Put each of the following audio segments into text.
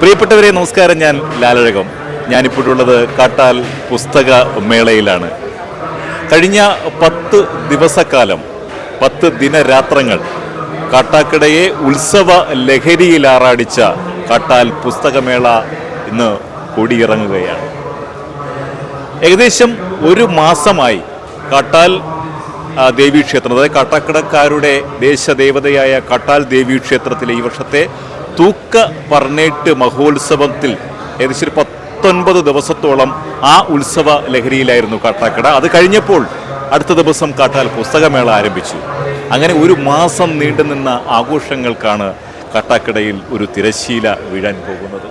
പ്രിയപ്പെട്ടവരെ നമസ്കാരം. ഞാൻ ലാലഴകം. ഞാനിപ്പോഴുള്ളത് കാട്ടാൽ പുസ്തക മേളയിലാണ്. കഴിഞ്ഞ പത്ത് ദിവസക്കാലം പത്ത് ദിനരാത്രങ്ങൾ കാട്ടാക്കടയെ ഉത്സവ ലഹരിയിലാറാടിച്ച കാട്ടാൽ പുസ്തകമേള ഇന്ന് കൊടിയിറങ്ങുകയാണ്. ഏകദേശം ഒരു മാസമായി കാട്ടാൽ ദേവീക്ഷേത്രം അതായത് കാട്ടാക്കടക്കാരുടെ ദേശദേവതയായ കാട്ടാൽ ദേവീക്ഷേത്രത്തിലെ ഈ വർഷത്തെ തൂക്ക പർണേട്ട് മഹോത്സവത്തിൽ ഏകദേശം ഒരു പത്തൊൻപത് ദിവസത്തോളം ആ ഉത്സവ ലഹരിയിലായിരുന്നു കാട്ടാക്കട. അത് കഴിഞ്ഞപ്പോൾ അടുത്ത ദിവസം കാട്ടാൽ പുസ്തകമേള ആരംഭിച്ചു. അങ്ങനെ ഒരു മാസം നീണ്ടുനിന്ന ആഘോഷങ്ങൾക്കാണ് കാട്ടാക്കടയിൽ ഒരു തിരശ്ശീല വീഴാൻ പോകുന്നത്.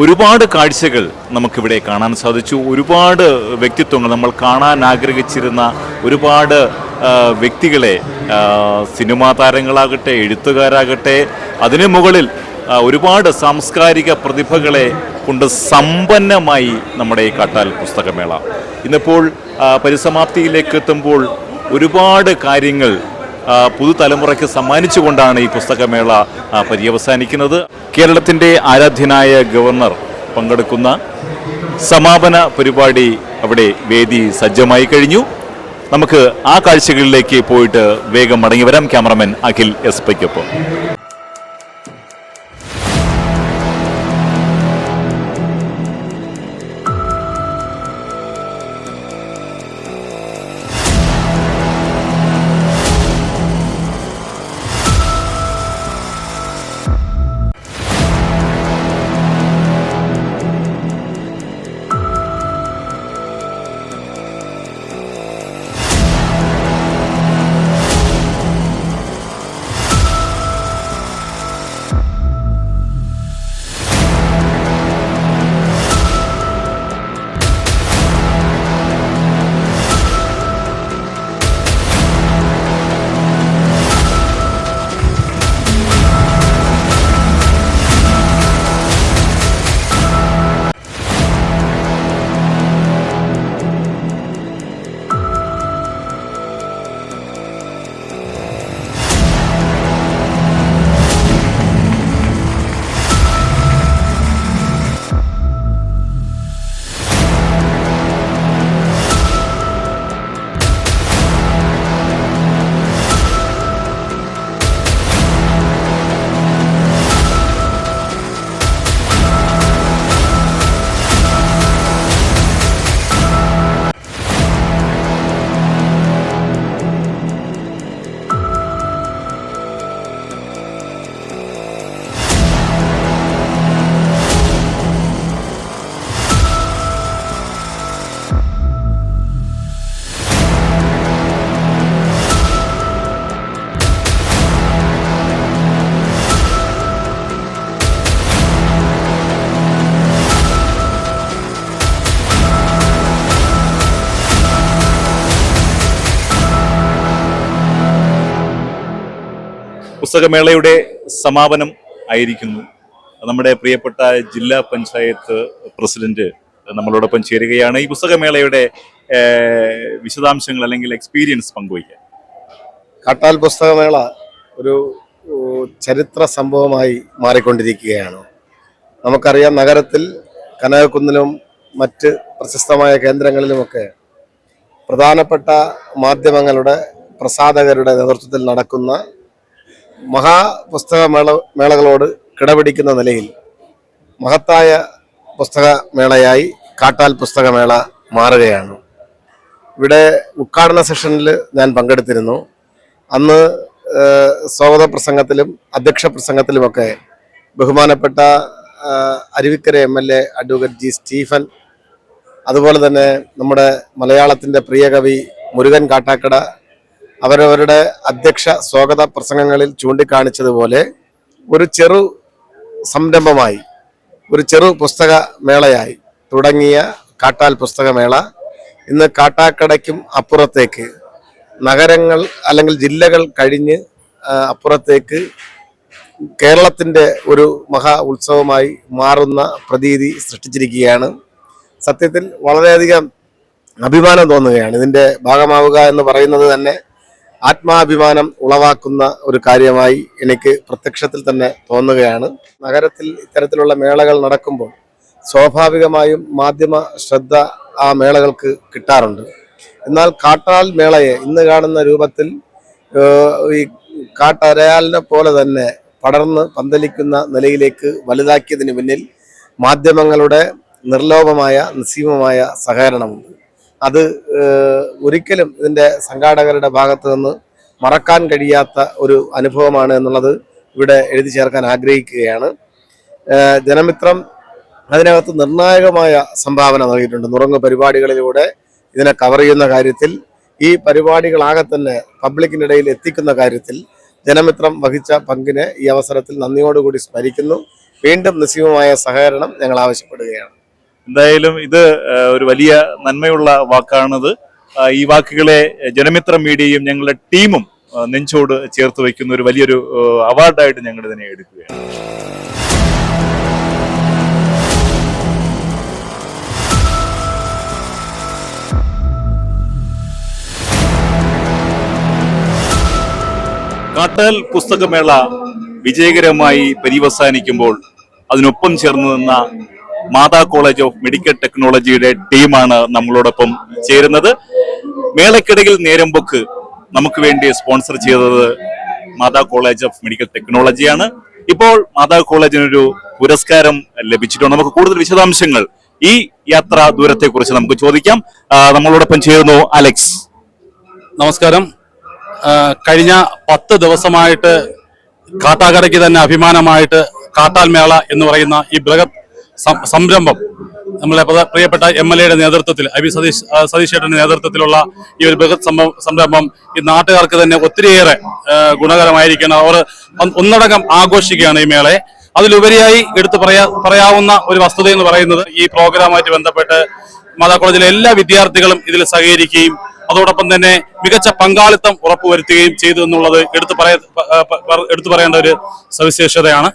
ഒരുപാട് കാഴ്ചകൾ നമുക്കിവിടെ കാണാൻ സാധിച്ചു. ഒരുപാട് വ്യക്തിത്വങ്ങൾ നമ്മൾ കാണാൻ ആഗ്രഹിച്ചിരുന്ന ഒരുപാട് വ്യക്തികളെ സിനിമാ താരങ്ങളാകട്ടെ എഴുത്തുകാരാകട്ടെ അതിനു മുകളിൽ ഒരുപാട് സാംസ്കാരിക പ്രതിഭകളെ കൊണ്ട് സമ്പന്നമായി നമ്മുടെ ഈ കാട്ടാൽ പുസ്തകമേള. ഇന്നിപ്പോൾ പരിസമാപ്തിയിലേക്ക് എത്തുമ്പോൾ ഒരുപാട് കാര്യങ്ങൾ പുതുതലമുറയ്ക്ക് സമ്മാനിച്ചുകൊണ്ടാണ് ഈ പുസ്തകമേള പര്യവസാനിക്കുന്നത്. കേരളത്തിന്റെ ആരാധ്യനായ ഗവർണർ പങ്കെടുക്കുന്ന സമാപന പരിപാടി അവിടെ വേദി സജ്ജമായി കഴിഞ്ഞു. നമുക്ക് ആ കാഴ്ചകളിലേക്ക് പോയിട്ട് വേഗം മടങ്ങി വരാം. ക്യാമറമാൻ അഖിൽ എസ് പൈക്കൊപ്പം. പുസ്തകമേളയുടെ സമാപനം ആയിരിക്കുന്നു. നമ്മുടെ പ്രിയപ്പെട്ട ജില്ലാ പഞ്ചായത്ത് പ്രസിഡന്റ് നമ്മളോടൊപ്പം ചേരുകയാണ്. ഈ പുസ്തകമേളയുടെ വിശദാംശങ്ങൾ അല്ലെങ്കിൽ എക്സ്പീരിയൻസ് പങ്കുവയ്ക്കാൻ. കാട്ടാൽ പുസ്തകമേള ഒരു ചരിത്ര സംഭവമായി മാറിക്കൊണ്ടിരിക്കുകയാണ്. നമുക്കറിയാം നഗരത്തിൽ കനകക്കുന്നിലും മറ്റ് പ്രശസ്തമായ കേന്ദ്രങ്ങളിലുമൊക്കെ പ്രധാനപ്പെട്ട മാധ്യമങ്ങളുടെ പ്രസാധകരുടെ നേതൃത്വത്തിൽ നടക്കുന്ന മഹാപുസ്തകമേള മേളകളോട് കിടപിടിക്കുന്ന നിലയിൽ മഹത്തായ പുസ്തകമേളയായി കാട്ടാൽ പുസ്തകമേള മാറുകയാണ്. ഇവിടെ ഉദ്ഘാടന സെഷനിൽ ഞാൻ പങ്കെടുത്തിരുന്നു. അന്ന് സ്വാഗത പ്രസംഗത്തിലും അധ്യക്ഷ പ്രസംഗത്തിലുമൊക്കെ ബഹുമാനപ്പെട്ട Aruvikkara M L A advocate G Stephen അതുപോലെ തന്നെ നമ്മുടെ മലയാളത്തിന്റെ പ്രിയ കവി മുരുകൻ കാട്ടാക്കട അവരവരുടെ അധ്യക്ഷ സ്വാഗത പ്രസംഗങ്ങളിൽ ചൂണ്ടിക്കാണിച്ചതുപോലെ ഒരു ചെറു സംരംഭമായി ഒരു ചെറു പുസ്തക മേളയായി തുടങ്ങിയ കാട്ടാൽ പുസ്തകമേള. ഇന്ന് കാട്ടാക്കടയ്ക്കും അപ്പുറത്തേക്ക് നഗരങ്ങൾ അല്ലെങ്കിൽ ജില്ലകൾ കഴിഞ്ഞ് അപ്പുറത്തേക്ക് കേരളത്തിന്റെ ഒരു മഹാ ഉത്സവമായി മാറുന്ന പ്രതീതി സൃഷ്ടിച്ചിരിക്കുകയാണ്. സത്യത്തിൽ വളരെയധികം അഭിമാനം തോന്നുകയാണ്. ഇതിന്റെ ഭാഗമാവുക എന്ന് പറയുന്നത് തന്നെ ആത്മാഭിമാനം ഉളവാക്കുന്ന ഒരു കാര്യമായി എനിക്ക് പ്രത്യക്ഷത്തിൽ തന്നെ തോന്നുകയാണ്. നഗരത്തിൽ ഇത്തരത്തിലുള്ള മേളകൾ നടക്കുമ്പോൾ സ്വാഭാവികമായും മാധ്യമ ശ്രദ്ധ ആ മേളകൾക്ക് കിട്ടാറുണ്ട്. എന്നാൽ കാട്ടാൽ മേളയെ ഇന്ന് കാണുന്ന രൂപത്തിൽ ഈ കാട്ടരയാലിനെ പോലെ തന്നെ പടർന്ന് പന്തലിക്കുന്ന നിലയിലേക്ക് വലുതാക്കിയതിന് പിന്നിൽ മാധ്യമങ്ങളുടെ നിർലോഭമായ നിസ്സീമമായ സഹകരണമുണ്ട്. അത് ഒരിക്കലും ഇതിന്റെ സംഘാടകരുടെ ഭാഗത്ത് നിന്ന് മറക്കാൻ കഴിയാത്ത ഒരു അനുഭവമാണ് എന്നുള്ളത് ഇവിടെ എഴുതി ചേർക്കാൻ ആഗ്രഹിക്കുകയാണ്. ജനമിത്രം അതിനകത്ത് നിർണായകമായ സംഭാവന നൽകിയിട്ടുണ്ട്. നുറങ്ങ് പരിപാടികളിലൂടെ ഇതിനെ കവർ ചെയ്യുന്ന കാര്യത്തിൽ ഈ പരിപാടികളാകെ തന്നെ പബ്ലിക്കിനിടയിൽ എത്തിക്കുന്ന കാര്യത്തിൽ ജനമിത്രം വഹിച്ച പങ്കിനെ ഈ അവസരത്തിൽ നന്ദിയോടുകൂടി സ്മരിക്കുന്നു. വീണ്ടും നിസ്സീമമായ സഹകരണം ഞങ്ങൾ ആവശ്യപ്പെടുകയാണ്. എന്തായാലും ഇത് ഒരു വലിയ നന്മയുള്ള വാക്കാണത്. ഈ വാക്കുകളെ ജനമിത്ര മീഡിയയും ഞങ്ങളുടെ ടീമും നെഞ്ചോട് ചേർത്ത് വയ്ക്കുന്ന ഒരു വലിയൊരു അവാർഡായിട്ട് ഞങ്ങൾ ഇതിനെ എടുക്കുകയാണ്. കാട്ടാൽ പുസ്തകമേള വിജയകരമായി പര്യവസാനിക്കുമ്പോൾ അതിനൊപ്പം ചേർന്ന് നിന്ന മാതാ കോളേജ് ഓഫ് മെഡിക്കൽ ടെക്നോളജിയുടെ ടീമാണ് നമ്മളോടൊപ്പം ചേരുന്നത്. മേളക്കിടയിൽ നേരമ്പൊക്ക് നമുക്ക് വേണ്ടി സ്പോൺസർ ചെയ്തത് മാതാ കോളേജ് ഓഫ് മെഡിക്കൽ ടെക്നോളജിയാണ്. ഇപ്പോൾ മാതാ കോളേജിനൊരു പുരസ്കാരം ലഭിച്ചിട്ടുണ്ട്. നമുക്ക് കൂടുതൽ വിശദാംശങ്ങൾ ഈ യാത്രാ ദൂരത്തെ കുറിച്ച് നമുക്ക് ചോദിക്കാം. നമ്മളോടൊപ്പം ചേരുന്നു അലക്സ്. നമസ്കാരം. കഴിഞ്ഞ പത്ത് ദിവസമായിട്ട് കാട്ടാക്കടയ്ക്ക് തന്നെ അഭിമാനമായിട്ട് കാട്ടാൽ മേള എന്ന് പറയുന്ന ഈ ബൃഹത് സംരംഭം. നമ്മളെ പ്രിയപ്പെട്ട എം എൽ എയുടെ നേതൃത്വത്തിൽ ഐ വി സതീഷ് സതീഷ് നേതൃത്വത്തിലുള്ള ഈ ഒരു ബൃഹത് സംരംഭം ഈ നാട്ടുകാർക്ക് തന്നെ ഒത്തിരിയേറെ ഗുണകരമായിരിക്കണം അവർ ഒന്ന് ഒന്നടങ്കം ആഘോഷിക്കുകയാണ് ഈ മേളയെ. അതിലുപരിയായി എടുത്തു പറയാ പറയാവുന്ന ഒരു വസ്തുത എന്ന് പറയുന്നത് ഈ പ്രോഗ്രാമായിട്ട് ബന്ധപ്പെട്ട് മാതാ കോളേജിലെ എല്ലാ വിദ്യാർത്ഥികളും ഇതിൽ സഹകരിക്കുകയും അതോടൊപ്പം തന്നെ മികച്ച പങ്കാളിത്തം ഉറപ്പുവരുത്തുകയും ചെയ്തു എന്നുള്ളത് എടുത്തു പറയാ എടുത്തു പറയേണ്ട ഒരു സവിശേഷതയാണ്.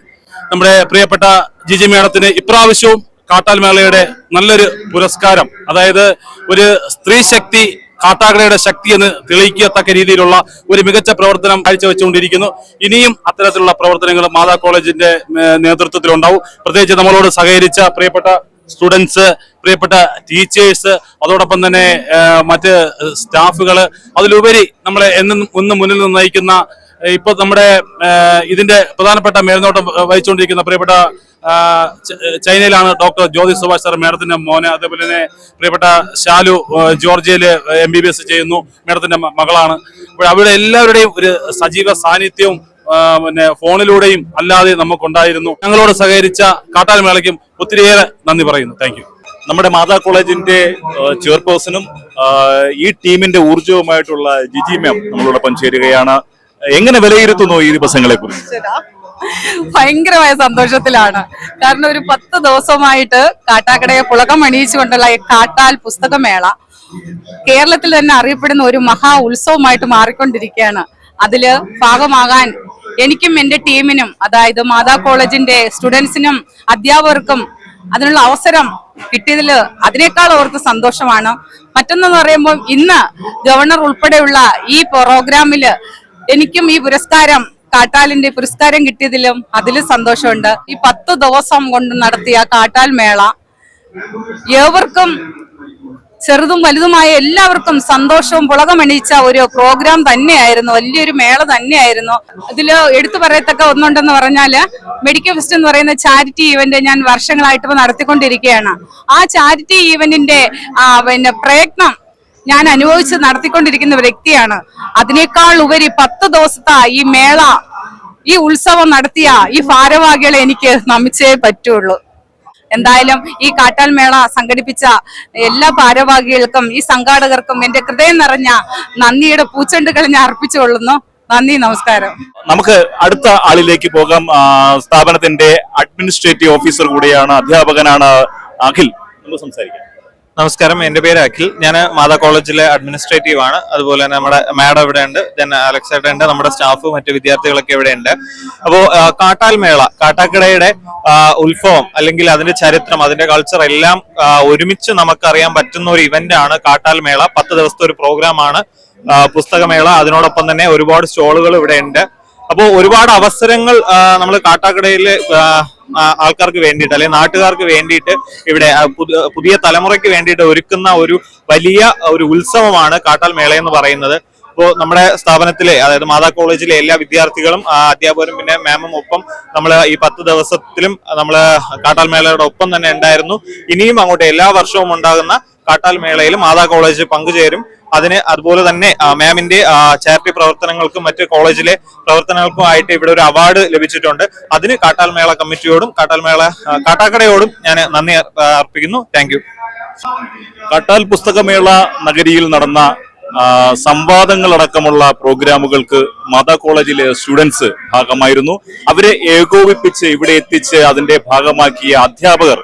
നമ്മുടെ പ്രിയപ്പെട്ട ജിജി മേളത്തിന് ഇപ്രാവശ്യവും കാട്ടാൽ മേളയുടെ നല്ലൊരു പുരസ്കാരം അതായത് ഒരു സ്ത്രീ ശക്തി കാട്ടാക്കടയുടെ ശക്തി എന്ന് തെളിയിക്കത്തക്ക രീതിയിലുള്ള ഒരു മികച്ച പ്രവർത്തനം കാഴ്ചവെച്ചുകൊണ്ടിരിക്കുന്നു. ഇനിയും അത്തരത്തിലുള്ള പ്രവർത്തനങ്ങൾ മാതാ കോളേജിന്റെ നേതൃത്വത്തിലുണ്ടാവും. പ്രത്യേകിച്ച് നമ്മളോട് സഹകരിച്ച പ്രിയപ്പെട്ട സ്റ്റുഡൻസ് പ്രിയപ്പെട്ട ടീച്ചേഴ്സ് അതോടൊപ്പം തന്നെ മറ്റ് സ്റ്റാഫുകൾ അതിലുപരി നമ്മളെ എന്നും ഒന്ന് മുന്നിൽ നിന്ന് നയിക്കുന്ന ഏ, ഇപ്പൊ നമ്മുടെ ഇതിന്റെ പ്രധാനപ്പെട്ട മേൽനോട്ടം വഹിച്ചുകൊണ്ടിരിക്കുന്ന പ്രിയപ്പെട്ട ചൈനയിലാണ് ഡോക്ടർ ജ്യോതി സുഭാഷ് സാർ മേഡത്തിന്റെ മോന് അതേപോലെ തന്നെ പ്രിയപ്പെട്ട ഷാലു ജോർജിയയിൽ എം ബി ബി എസ് ചെയ്യുന്നു മേഡത്തിന്റെ മകളാണ്. അപ്പോൾ അവിടെ എല്ലാവരുടെയും ഒരു സജീവ സാന്നിധ്യവും പിന്നെ ഫോണിലൂടെയും അല്ലാതെ നമുക്കുണ്ടായിരുന്നു. ഞങ്ങളോട് സഹകരിച്ച കാട്ടാൽ മേളയ്ക്കും ഒത്തിരിയേറെ നന്ദി പറയുന്നു. താങ്ക് നമ്മുടെ മാതാ കോളേജിന്റെ ചെയർപേഴ്സണും ഈ ടീമിന്റെ ഊർജവുമായിട്ടുള്ള ജിജി മാം നമ്മളോടൊപ്പം ചേരുകയാണ്. എങ്ങനെ വിലയിരുത്തുന്നു ഈ ദിവസങ്ങളെ കുറിച്ച്. ഭയങ്കരമായ സന്തോഷത്തിലാണ്. കാരണം ഒരു പത്ത് ദിവസമായിട്ട് കാട്ടാക്കടയെ പുളകം അണിയിച്ചുകൊണ്ടുള്ള കൊണ്ടുള്ള കാട്ടാൽ പുസ്തകമേള കേരളത്തിൽ തന്നെ അറിയപ്പെടുന്ന ഒരു മഹാ ഉത്സവമായിട്ട് മാറിക്കൊണ്ടിരിക്കുകയാണ്. അതിൽ ഭാഗമാകാൻ എനിക്കും എന്റെ ടീമിനും അതായത് മാതാ കോളേജിന്റെ സ്റ്റുഡൻസിനും അധ്യാപകർക്കും അതിനുള്ള അവസരം കിട്ടിയതിൽ അതിനേക്കാൾ ഓർത്ത് സന്തോഷമാണ്. മറ്റൊന്നെന്ന് പറയുമ്പോൾ ഇന്ന് ഗവർണർ ഉൾപ്പെടെയുള്ള ഈ പ്രോഗ്രാമിൽ എനിക്കും ഈ പുരസ്കാരം കാട്ടാലിന്റെ പുരസ്കാരം കിട്ടിയതിലും അതിൽ സന്തോഷമുണ്ട്. ഈ പത്ത് ദിവസം കൊണ്ട് നടത്തിയ കാട്ടാൽ മേള ഏവർക്കും ചെറുതും വലുതുമായ എല്ലാവർക്കും സന്തോഷവും പുളകമണിയിച്ച ഒരു പ്രോഗ്രാം തന്നെയായിരുന്നു. വലിയൊരു മേള തന്നെയായിരുന്നു. ഇതിൽ എടുത്തു പറയത്തക്ക ഒന്നുണ്ടെന്ന് പറഞ്ഞാൽ മെഡിക്കൽ ഫെസ്റ്റ് എന്ന് പറയുന്ന ചാരിറ്റി ഈവന്റ് ഞാൻ വർഷങ്ങളായിട്ട് നടത്തിക്കൊണ്ടിരിക്കുകയാണ്. ആ ചാരിറ്റി ഈവന്റിന്റെ പിന്നെ പ്രയത്നം ഞാൻ അനുഭവിച്ച് നടത്തിക്കൊണ്ടിരിക്കുന്ന വ്യക്തിയാണ്. അതിനേക്കാൾ ഉപരി പത്ത് ദിവസത്തെ ഈ മേള ഈ ഉത്സവം നടത്തിയ ഈ ഭാരവാഹികളെ എനിക്ക് നമിച്ചേ പറ്റുള്ളൂ. എന്തായാലും ഈ കാട്ടാൽ മേള സംഘടിപ്പിച്ച എല്ലാ ഭാരവാഹികൾക്കും ഈ സംഘാടകർക്കും എന്റെ ഹൃദയം നിറഞ്ഞ നന്ദിയുടെ പൂച്ചെണ്ടുകൾ ഞാൻ അർപ്പിച്ചുകൊള്ളുന്നു. നന്ദി നമസ്കാരം. നമുക്ക് അടുത്ത ആളിലേക്ക് പോകാം. സ്ഥാപനത്തിന്റെ അഡ്മിനിസ്ട്രേറ്റീവ് ഓഫീസർ കൂടിയാണ് അധ്യാപകനാണ് അഖിൽ. നമുക്ക് സംസാരിക്കാം. നമസ്കാരം. എന്റെ പേര് അഖിൽ. ഞാൻ മാതാ കോളേജിലെ അഡ്മിനിസ്ട്രേറ്റീവ് ആണ്. അതുപോലെ തന്നെ നമ്മുടെ മാഡം ഇവിടെ ഉണ്ട് ദെൻ അലക്സ് ഇവിടെ ഉണ്ട്. നമ്മുടെ സ്റ്റാഫ് മറ്റു വിദ്യാർത്ഥികളൊക്കെ ഇവിടെ ഉണ്ട് അപ്പോ ആ, കാട്ടാൽ മേള കാട്ടാക്കടയുടെ ഉത്സവം അല്ലെങ്കിൽ അതിന്റെ ചരിത്രം അതിന്റെ കൾച്ചർ എല്ലാം ഒരുമിച്ച് നമുക്കറിയാൻ പറ്റുന്ന ഒരു ഇവന്റ് ആണ് കാട്ടാൽ മേള. പത്ത് ദിവസത്തെ ഒരു പ്രോഗ്രാം ആണ്. പുസ്തകമേള. അതിനോടൊപ്പം തന്നെ ഒരുപാട് സ്റ്റോളുകൾ ഇവിടെ ഉണ്ട് അപ്പോൾ ഒരുപാട് അവസരങ്ങൾ നമ്മൾ കാട്ടാക്കടയിൽ ആൾക്കാർക്ക് വേണ്ടിയിട്ട് അല്ലെങ്കിൽ നാട്ടുകാർക്ക് വേണ്ടിയിട്ട് ഇവിടെ പുതിയ തലമുറയ്ക്ക് വേണ്ടിയിട്ട് ഒരുക്കുന്ന ഒരു വലിയ ഒരു ഉത്സവമാണ് കാട്ടാൽ മേള എന്ന് പറയുന്നത്. ഇപ്പോൾ നമ്മുടെ സ്ഥാപനത്തിലെ അതായത് മാതാ കോളേജിലെ എല്ലാ വിദ്യാർത്ഥികളും അധ്യാപകരും പിന്നെ മാമും ഒപ്പം നമ്മൾ ഈ പത്ത് ദിവസത്തിലും നമ്മൾ കാട്ടാൽ മേളയുടെ ഒപ്പം തന്നെ ഉണ്ടായിരുന്നു. ഇനിയും അങ്ങോട്ട് എല്ലാ വർഷവും ഉണ്ടാകുന്ന കാട്ടാൽ മേളയിൽ മാതാ കോളേജ് പങ്കുചേരും. അതിന് അതുപോലെ തന്നെ മാമിന്റെ ചാരിറ്റി പ്രവർത്തനങ്ങൾക്കും മറ്റ് കോളേജിലെ പ്രവർത്തനങ്ങൾക്കും ആയിട്ട് ഇവിടെ ഒരു അവാർഡ് ലഭിച്ചിട്ടുണ്ട്. അതിന് കാട്ടാൽ മേള കമ്മിറ്റിയോടും കാട്ടാൽ മേള കാട്ടാക്കടയോടും ഞാൻ നന്ദി അർപ്പിക്കുന്നു. താങ്ക് യു കാട്ടാൽ പുസ്തകമേള നഗരിയിൽ നടന്ന സംവാദങ്ങളടക്കമുള്ള പ്രോഗ്രാമുകൾക്ക് മാതാ കോളേജിലെ സ്റ്റുഡൻസ് ഭാഗമായിരുന്നു. അവരെ ഏകോപിപ്പിച്ച് ഇവിടെ എത്തിച്ച് അതിന്റെ ഭാഗമാക്കിയ അധ്യാപകർ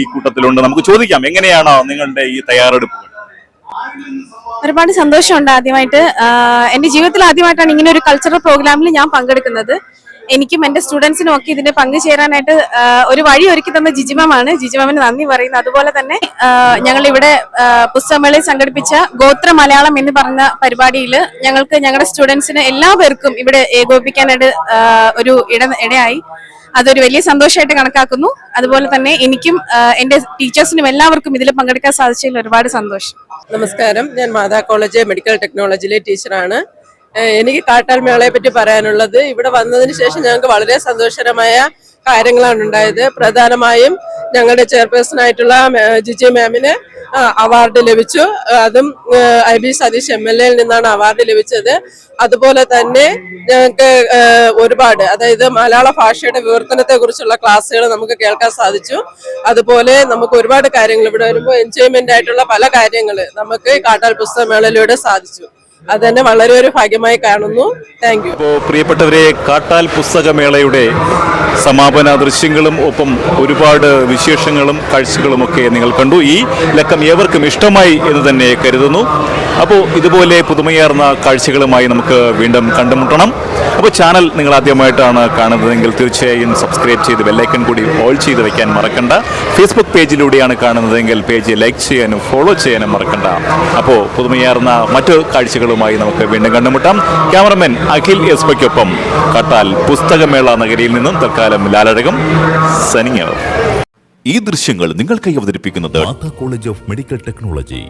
ഈ കൂട്ടത്തിലുണ്ട്. നമുക്ക് ചോദിക്കാം എങ്ങനെയാണ് നിങ്ങളുടെ ഈ തയ്യാറെടുപ്പുകൾ? ഒരുപാട് സന്തോഷമുണ്ട് ആദ്യമായിട്ട്. എന്റെ ജീവിതത്തിൽ ആദ്യമായിട്ടാണ് ഇങ്ങനെ ഒരു കൾച്ചറൽ പ്രോഗ്രാമിൽ ഞാൻ പങ്കെടുക്കുന്നത്. എനിക്കും എന്റെ സ്റ്റുഡൻസിനും ഒക്കെ ഇതിന് പങ്കുചേരാനായിട്ട് ഒരു വഴി ഒരുക്കി തന്ന ജിജിമമാണ് ജിജിമാമിന് നന്ദി പറയുന്നു. അതുപോലെ തന്നെ ഞങ്ങൾ ഇവിടെ പുസ്തകമേളയിൽ സംഘടിപ്പിച്ച ഗോത്ര മലയാളം എന്ന് പറഞ്ഞ പരിപാടിയിൽ ഞങ്ങൾക്ക് ഞങ്ങളുടെ സ്റ്റുഡൻസിന് എല്ലാ പേർക്കും ഇവിടെ ഏകോപിപ്പിക്കാനായിട്ട് ഒരു ഇട ഇടയായി. അതൊരു വലിയ സന്തോഷമായിട്ട് കണക്കാക്കുന്നു. അതുപോലെ തന്നെ എനിക്കും എന്റെ ടീച്ചേഴ്സിനും എല്ലാവർക്കും ഇതിൽ പങ്കെടുക്കാൻ സാധിച്ചതിൽ ഒരുപാട് സന്തോഷം. നമസ്കാരം. ഞാൻ മാതാ കോളേജ് മെഡിക്കൽ ടെക്നോളജിയിലെ ടീച്ചറാണ്. എനിക്ക് കാട്ടാൽ മേളയെ പറ്റി പറയാനുള്ളത് ഇവിടെ വന്നതിന് ശേഷം ഞങ്ങൾക്ക് വളരെ സന്തോഷകരമായ കാര്യങ്ങളാണ് ഉണ്ടായത്. പ്രധാനമായും ഞങ്ങളുടെ ചെയർപേഴ്സൺ ആയിട്ടുള്ള ജിജി മാമിന് അവാർഡ് ലഭിച്ചു. അതും I B Satish M L എയിൽ നിന്നാണ് അവാർഡ് ലഭിച്ചത്. അതുപോലെ തന്നെ ഞങ്ങൾക്ക് ഒരുപാട് അതായത് മലയാള ഭാഷയുടെ വിവർത്തനത്തെ കുറിച്ചുള്ള ക്ലാസ്സുകൾ നമുക്ക് കേൾക്കാൻ സാധിച്ചു. അതുപോലെ നമുക്ക് ഒരുപാട് കാര്യങ്ങൾ ഇവിടെ വരുമ്പോൾ എൻജോയ്മെന്റ് ആയിട്ടുള്ള പല കാര്യങ്ങൾ നമുക്ക് കാട്ടാൽ പുസ്തകമേളയിലൂടെ സാധിച്ചു. അത് തന്നെ വളരെ ഒരു ഭാഗ്യമായി കാണുന്നു. താങ്ക് യു പ്രിയപ്പെട്ടവരെ കാട്ടാൽ പുസ്തകമേളയുടെ സമാപന ദൃശ്യങ്ങളും ഒപ്പം ഒരുപാട് വിശേഷങ്ങളും കാഴ്ചകളും ഒക്കെ നിങ്ങൾ കണ്ടു. ഈ ലക്കം ഏവർക്കും ഇഷ്ടമായി എന്ന് തന്നെ കരുതുന്നു. അപ്പോൾ ഇതുപോലെ പുതുമയാർന്ന കാഴ്ചകളുമായി നമുക്ക് വീണ്ടും കണ്ടുമുട്ടണം. അപ്പോൾ ചാനൽ നിങ്ങൾ ആദ്യമായിട്ടാണ് കാണുന്നതെങ്കിൽ തീർച്ചയായും സബ്സ്ക്രൈബ് ചെയ്ത് ബെല്ലൈക്കൺ കൂടി ഓൾ ചെയ്ത് വെക്കാൻ മറക്കണ്ട. ഫേസ്ബുക്ക് പേജിലൂടെയാണ് കാണുന്നതെങ്കിൽ പേജ് ലൈക്ക് ചെയ്യാനും ഫോളോ ചെയ്യാനും മറക്കണ്ട. അപ്പോൾ പുതുമയാർന്ന മറ്റു കാഴ്ചകളുമായി നമുക്ക് വീണ്ടും കണ്ടുമുട്ടാം. ക്യാമറമാൻ അഖിൽ എസ് പയ്ക്കൊപ്പം കട്ടാൽ പുസ്തകമേള നഗരിയിൽ നിന്നും തൽക്കാലം ലാലഴകം സനിങ്ങ. ഈ ദൃശ്യങ്ങൾ നിങ്ങൾക്കായി അവതരിപ്പിക്കുന്നത് കോളേജ് ഓഫ് മെഡിക്കൽ ടെക്നോളജി.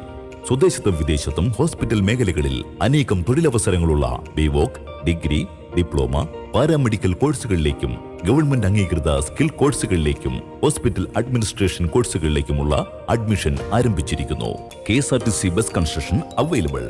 സ്വദേശത്തും വിദേശത്തും ഹോസ്പിറ്റൽ മേഖലകളിൽ അനേകം തൊഴിലവസരങ്ങളുള്ള ബിവോക് ഡിഗ്രി ഡിപ്ലോമ പാരാമെഡിക്കൽ കോഴ്സുകളിലേക്കും ഗവൺമെന്റ് അംഗീകൃത സ്കിൽ കോഴ്സുകളിലേക്കും ഹോസ്പിറ്റൽ അഡ്മിനിസ്ട്രേഷൻ കോഴ്സുകളിലേക്കുമുള്ള അഡ്മിഷൻ ആരംഭിച്ചിരിക്കുന്നു. K S R T C bus construction available.